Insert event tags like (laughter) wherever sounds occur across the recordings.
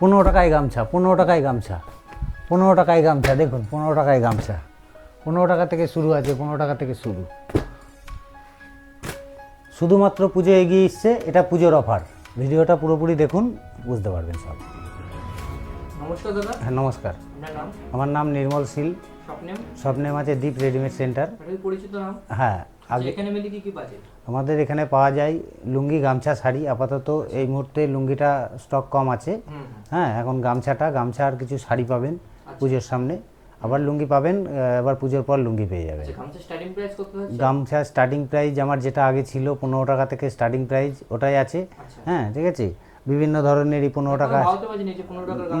পনেরো টাকায় গামছা পনেরো টাকায় গামছা পনেরো টাকায় গামছা দেখুন পনেরো টাকায় গামছা। পনেরো টাকা থেকে শুরু আছে পনেরো টাকা থেকে শুরু। শুধুমাত্র পুজো এগিয়ে এসছে এটা পুজোর অফার। ভিডিওটা পুরোপুরি দেখুন বুঝতে পারবেন সব। নমস্কার দাদা। হ্যাঁ নমস্কার। আমার নাম নির্মল শীল। স্বপ্নেম? আছে দীপ রেডিমেড সেন্টার। পরিচিত নাম? হ্যাঁ। আগে এখানে মেলে কি কি বাজেট? আমাদের এখানে পাওয়া যায় লুঙ্গি গামছা শাড়ি। আপাতত এই মুহূর্তে লুঙ্গিটা স্টক কম আছে। হ্যাঁ এখন গামছাটা গামছা আর কিছু শাড়ি পাবেন পুজোর সামনে। আবার লুঙ্গি পাবেন আবার পুজোর পর লুঙ্গি পেয়ে যাবেন। আচ্ছা গামছা স্টার্টিং প্রাইস আমার যেটা আগে ছিল পনেরো টাকা থেকে স্টার্টিং প্রাইস ওটাই আছে। আচ্ছা। হ্যাঁ ঠিক আছে? বিভিন্ন ধরনেরই পনেরো টাকা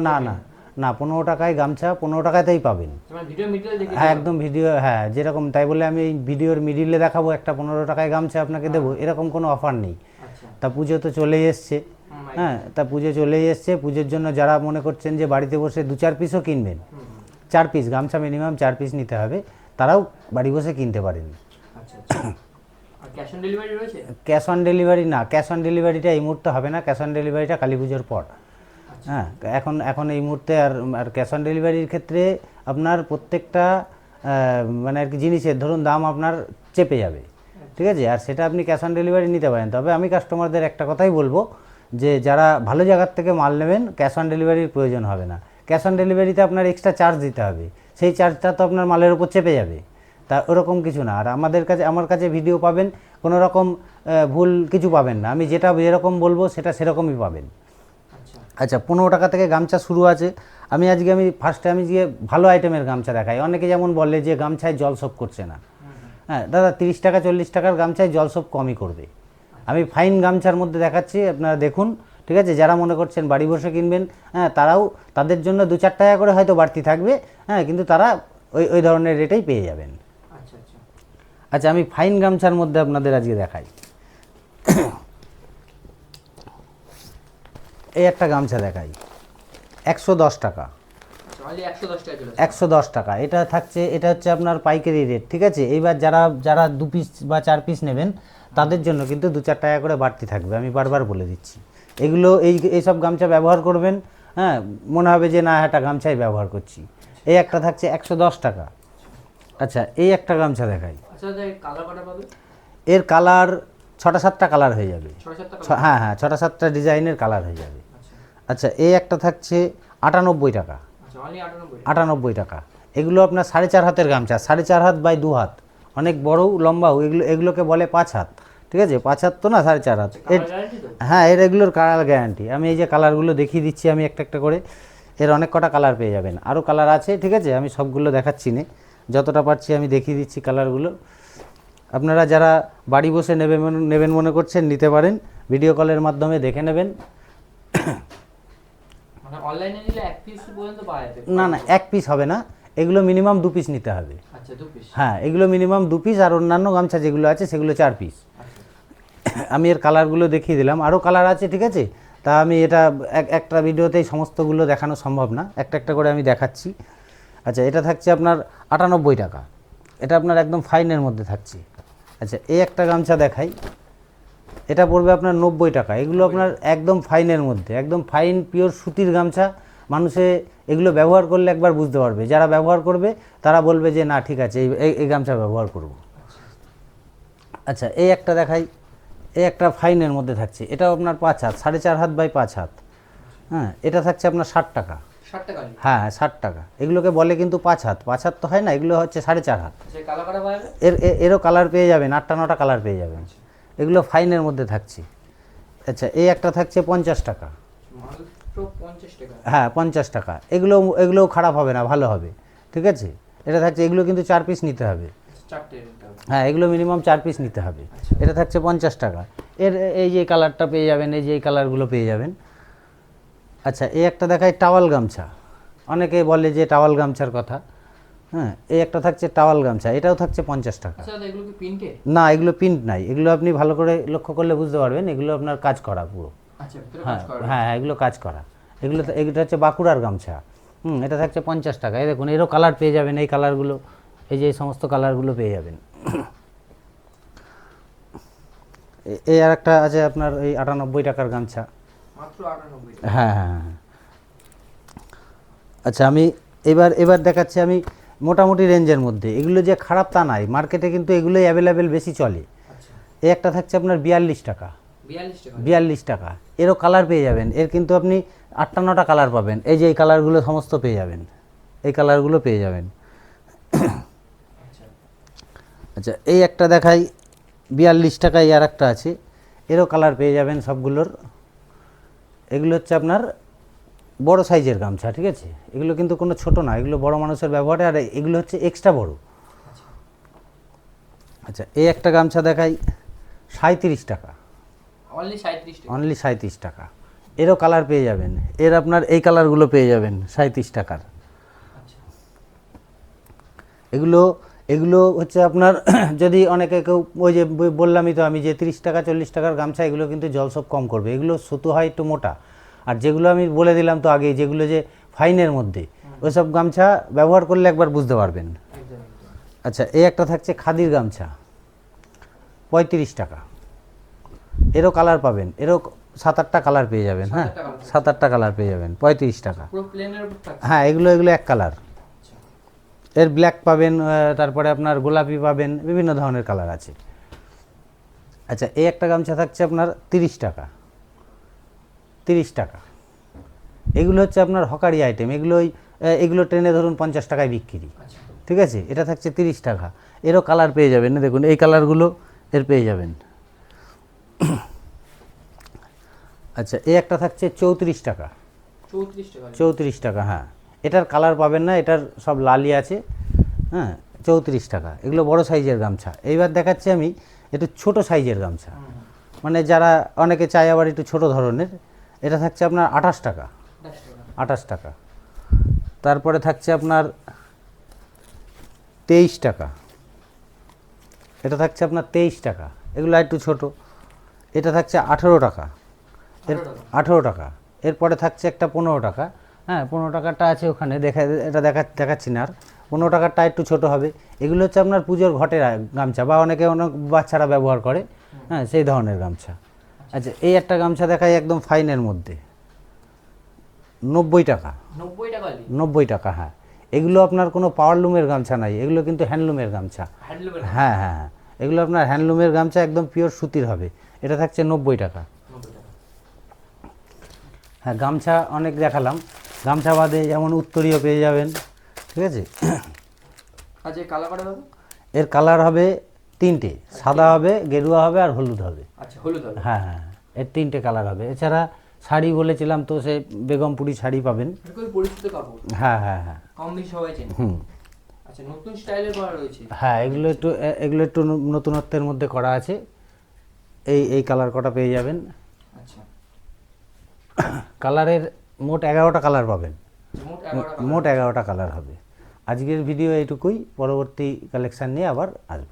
না না। না পনেরো টাকায় গামছা পনেরো টাকাতেই পাবেন। হ্যাঁ একদম ভিডিও হ্যাঁ যেরকম তাই বলে আমি ভিডিওর মিডিলে দেখাবো একটা পনেরো টাকায় গামছা আপনাকে দেবো এরকম কোনো অফার নেই। আচ্ছা। তা পুজো তো চলেই এসছে। হ্যাঁ তা পুজো চলেই এসছে। পুজোর জন্য যারা মনে করছেন যে বাড়িতে বসে দু চার পিসও কিনবেন চার পিস গামছা মিনিমাম চার পিস নিতে হবে তারাও বাড়ি বসে কিনতে পারেন। Cash on delivery cash on delivery না ক্যাশ অন ডেলিভারিটা এই মুহূর্তে হবে না। ক্যাশ অন ডেলিভারিটা কালী পুজোর পর। হ্যাঁ এখন এখন এই মুহূর্তে আর আর ক্যাশ অন ডেলিভারির ক্ষেত্রে আপনার প্রত্যেকটা মানে আর কি জিনিসের, ধরুন দাম আপনার চেপে যাবে, ঠিক আছে? আর সেটা আপনি ক্যাশ অন ডেলিভারি নিতে পারেন। তবে আমি কাস্টমারদের একটা কথাই বলব যে, যারা ভালো জায়গার থেকে মাল নেবেন ক্যাশ অন ডেলিভারির প্রয়োজন হবে না। ক্যাশ অন ডেলিভারিতে আপনার এক্সট্রা চার্জ দিতে হবে। সেই চার্জটা তো আপনার মালের উপর চেপে যাবে। তা ওরকম কিছু না। আর আমাদের কাছে, আমার কাছে ভিডিও পাবেন কোনো রকম ভুল কিছু পাবেন না। আমি যেটা যেরকম বলব, সেটা সেরকমই পাবেন। আচ্ছা পনেরো টাকা থেকে গামছা শুরু আছে। আমি আজকে আমি ফার্স্টে আমি যে ভালো আইটেমের গামছা দেখাই। অনেকে যেমন বলে যে গামছায় জল সোপ করছে না। হ্যাঁ দাদা তিরিশ টাকা চল্লিশ টাকার গামছায় জল সোপ কমই করবে। আমি ফাইন গামছার মধ্যে দেখাচ্ছি আপনারা দেখুন ঠিক আছে? যারা মনে করছেন বাড়ি বসে কিনবেন হ্যাঁ তারাও তাদের জন্য দু চার টাকা করে হয়তো বাড়তি থাকবে হ্যাঁ কিন্তু তারা ওই ওই ধরনের রেটেই পেয়ে যাবেন। আচ্ছা আচ্ছা। আচ্ছা আমি ফাইন গামছার মধ্যে আপনাদের আজকে দেখাই। এই একটা গামছা দেখাই। একশো দশ টাকা। একশো দশ টাকা এটা থাকছে এটা হচ্ছে আপনার পাইকারি রেট ঠিক আছে? এইবার যারা যারা দু পিস বা চার পিস নেবেন তাদের জন্য কিন্তু দু চার টাকা করে বাড়তি থাকবে। আমি বারবার বলে দিচ্ছি। এগুলো এই এইসব গামছা ব্যবহার করবেন হ্যাঁ? মনে হবে যে না একটা গামছাই ব্যবহার করছি। এই একটা থাকছে একশো দশ টাকা। আচ্ছা এই একটা গামছা দেখাই। আচ্ছা এর কালার ছটা সাতটা কালার হয়ে যাবে। হ্যাঁ হ্যাঁ ছটা সাতটা ডিজাইনের কালার হয়ে যাবে। আচ্ছা আচ্ছা এই একটা থাকছে আটানব্বই টাকা। আচ্ছা আটানব্বই টাকা। এগুলো আপনার সাড়ে চার হাতের গামছা সাড়ে চার হাত বাই দু হাত। অনেক বড় লম্বাও এগুলো এগুলোকে বলে পাঁচ হাত। ঠিক আছে? পাঁচ হাত তো না সাড়ে চার হাত? হ্যাঁ এর এগুলোর কালার গ্যারান্টি আমি এই যে কালারগুলো দেখিয়ে দিচ্ছি আমি একটা একটা করে। এর অনেক কটা কালার পেয়ে যাবেন। আরও কালার আছে ঠিক আছে? আমি সবগুলো দেখাচ্ছি না। যতটা পারছি আমি দেখিয়ে দিচ্ছি কালারগুলো। আপনারা যারা বাড়ি বসে নেবেন নেবেন মনে করছেন নিতে পারেন। ভিডিও কলের মাধ্যমে দেখে নেবেন। মানে অনলাইনে নিলে এক পিস পর্যন্ত পাওয়া যাবে না না এক পিস হবে না। এগুলো মিনিমাম দু পিস নিতে হবে। আচ্ছা দু পিস হ্যাঁ এগুলো মিনিমাম দু পিস আর অন্যান্য গামছা যেগুলো আছে সেগুলো চার পিস আচ্ছা। আমি এর কালারগুলো দেখিয়ে দিলাম। আরও কালার আছে ঠিক আছে? তা আমি এটা এক একটা ভিডিওতেই সমস্তগুলো দেখানো সম্ভব না। একটা একটা করে আমি দেখাচ্ছি। আচ্ছা এটা থাকছে আপনার আটানব্বই টাকা। এটা আপনার একদম ফাইনের মধ্যে থাকছে। আচ্ছা এই একটা গামছা দেখাই। এটা পড়বে আপনার নব্বই টাকা। এগুলো আপনার একদম ফাইনের মধ্যে একদম ফাইন পিওর সুতির গামছা। মানুষে এগুলো ব্যবহার করলে একবার বুঝতে পারবে। যারা ব্যবহার করবে তারা বলবে যে না ঠিক আছে এই- এই গামছা ব্যবহার করব। আচ্ছা এই একটা দেখাই। এই একটা ফাইনের মধ্যে থাকছে। এটাও আপনার পাঁচ হাত সাড়ে চার হাত বাই পাঁচ হাত। হ্যাঁ এটা থাকছে আপনার ষাট টাকা। হ্যাঁ ষাট টাকা। এগুলোকে বলে কিন্তু পাঁচ হাত। পাঁচ হাত তো হয় না এগুলো হচ্ছে সাড়ে চার হাত। আচ্ছা এর এরও কালার পেয়ে যাবেন আটটা নটা কালার পেয়ে যাবেন। এগুলো ফাইনের মধ্যে থাকছে। আচ্ছা এই একটা থাকছে পঞ্চাশ টাকা। হ্যাঁ পঞ্চাশ টাকা। এগুলো এগুলোও খারাপ হবে না ভালো হবে। ঠিক আছে? এটা থাকছে এগুলো কিন্তু চার পিস নিতে হবে। নিতে হবে। হ্যাঁ এগুলো মিনিমাম চার পিস নিতে হবে। এটা থাকছে পঞ্চাশ টাকা। এর এই যে কালারটা পেয়ে যাবেন এই যে এই কালারগুলো পেয়ে যাবেন। আচ্ছা এই একটা দেখায় টাওয়াল গামছা। অনেকে বলে যে টাওয়াল গামছার কথা। হ্যাঁ এই একটা থাকছে টাওয়াল গামছা এটাও থাকছে পঞ্চাশ টাকা। আচ্ছা না এগুলো প্রিন্ট নাই এগুলো আপনি ভালো করে লক্ষ্য করলে বুঝতে পারবেন এগুলো আপনার কাজ করা পুরো। আচ্ছা হ্যাঁ হ্যাঁ হ্যাঁ, এগুলো কাজ করা। এগুলো এগুলো হচ্ছে বাঁকুড়ার গামছা। হুম এটা থাকছে পঞ্চাশ টাকা। এই দেখুন এরও কালার পেয়ে যাবেন এই কালারগুলো এই যে এই সমস্ত কালারগুলো পেয়ে যাবেন। এই আর একটা আছে আপনার এই আটানব্বই টাকার গামছা। হ্যাঁ হ্যাঁ হ্যাঁ। আচ্ছা আমি এবার এবার দেখাচ্ছি আমি মোটামুটি রেঞ্জের মধ্যে। এগুলো যে খারাপ তা নাই। মার্কেটে কিন্তু এগুলোই অ্যাভেলেবেল বেশি চলে। আচ্ছা। এই একটা থাকছে আপনার বিয়াল্লিশ টাকা। বিয়াল্লিশ টাকা। এরও কালার পেয়ে যাবেন। এর কিন্তু আপনি আটটা নটা কালার পাবেন। এই যে এই কালারগুলো সমস্ত পেয়ে যাবেন। এই কালারগুলো পেয়ে যাবেন। আচ্ছা আচ্ছা এই একটা দেখাই। বিয়াল্লিশ টাকায় আর একটা আছে। এরও কালার পেয়ে যাবেন সবগুলোর। এগুলো হচ্ছে আপনার বড় সাইজের গামছা ঠিক আছে? এগুলো কিন্তু কোনো ছোট না এগুলো বড় মানুষের ব্যবহারে আর এগুলো হচ্ছে এক্সট্রা বড়। আচ্ছা এই একটা গামছা দেখাই সাঁত্রিশ টাকা। অনলি সাঁত্রিশ টাকা। এরও কালার পেয়ে যাবেন। এর আপনার এই কালারগুলো পেয়ে যাবেন সাঁত্রিশ টাকার। আচ্ছা। এগুলো এগুলো হচ্ছে আপনার (clears throat) যদি অনেকে কেউ ওই যে বললামই তো আমি যে তিরিশ টাকা চল্লিশ টাকার গামছা এগুলো কিন্তু জলসব কম করবে। এগুলো সুতো হয় একটু মোটা। আর যেগুলো আমি বলে দিলাম তো আগে যেগুলো যে ফাইনের মধ্যে ওইসব গামছা ব্যবহার করলে একবার বুঝতে পারবেন। আচ্ছা এই একটা থাকছে খাদির গামছা পঁয়ত্রিশ টাকা। এরও কালার পাবেন এরও সাত আটটা কালার পেয়ে যাবেন হ্যাঁ? সাত আটটা কালার। পেয়ে যাবেন পঁয়ত্রিশ টাকা। হ্যাঁ এগুলো এগুলো এক কালার। আচ্ছা। এর ব্ল্যাক পাবেন তারপরে আপনার গোলাপি পাবেন বিভিন্ন ধরনের কালার আছে। আচ্ছা এই একটা গামছা থাকছে আপনার তিরিশ টাকা। তিরিশ টাকা। এগুলো হচ্ছে আপনার হকারি আইটেম এগুলোই এগুলো ট্রেনে ধরুন পঞ্চাশ টাকায় বিক্রি। আচ্ছা। ঠিক আছে? এটা থাকছে তিরিশ টাকা। এরও কালার পেয়ে যাবেন এই দেখুন এই কালারগুলো এর পেয়ে যাবেন। (coughs) আচ্ছা এই একটা থাকছে চৌত্রিশ টাকা। চৌত্রিশ টাকা। হ্যাঁ। এটার কালার পাবেন না এটার সব লালি আছে। হ্যাঁ চৌত্রিশ টাকা। এগুলো বড় সাইজের গামছা। এইবার দেখাচ্ছি আমি একটু ছোট সাইজের গামছা। মানে যারা অনেকে চায় আবার একটু ছোট ধরনের। এটা থাকছে আপনার আঠাশ টাকা। আঠাশ টাকা। তারপরে থাকছে আপনার তেইশ টাকা। এটা থাকছে আপনার তেইশ টাকা। এগুলো একটু ছোট। এটা থাকছে আঠেরো টাকা। এর আঠেরো টাকা। এরপরে থাকছে একটা পনেরো টাকা। হ্যাঁ পনেরো টাকাটা আছে ওখানে। দেখা, এটা দেখা, দেখাচ্ছি না আর। পনেরো টাকারটা একটু ছোট হবে। এগুলো হচ্ছে আপনার পুজোর ঘটের গামছা বা অনেকে অনেক বাচ্চারা ব্যবহার করে। হ্যাঁ সেই ধরনের গামছা। আচ্ছা এই একটা গামছা দেখাই একদম ফাইনের মধ্যে। নব্বই টাকা। নব্বই টাকা নব্বই টাকা হ্যাঁ। এগুলো আপনার কোনো পাওয়ারলুমের গামছা নাই এগুলো কিন্তু হ্যান্ডলুমের গামছা। হ্যাঁ হ্যাঁ হ্যাঁ। এগুলো আপনার হ্যান্ডলুমের গামছা একদম পিওর সুতির হবে। এটা থাকছে নব্বই টাকা। হ্যাঁ গামছা অনেক দেখালাম। গামছা বাদে যেমন উত্তরীয় পেয়ে যাবেন ঠিক আছে? আচ্ছা এর কালার হবে তিনটে সাদা হবে গেরুয়া হবে আর হলুদ হবে। আচ্ছা হলুদ হবে। হ্যাঁ হ্যাঁ এর তিনটে কালার হবে। এছাড়া শাড়ি বলেছিলাম তো সে বেগমপুরি শাড়ি পাবেন। হ্যাঁ হ্যাঁ হ্যাঁ। সবাই হুম। আচ্ছা নতুন করা রয়েছে। হ্যাঁ এগুলো একটু এগুলো একটু নতুনত্বের মধ্যে করা আছে। এই এই কালার কটা পেয়ে যাবেন। আচ্ছা। কালারের মোট এগারোটা কালার পাবেন। মোট এগারোটা মোট এগারোটা কালার হবে। আজকের ভিডিও এইটুকুই। পরবর্তী কালেকশান নিয়ে আবার আসব।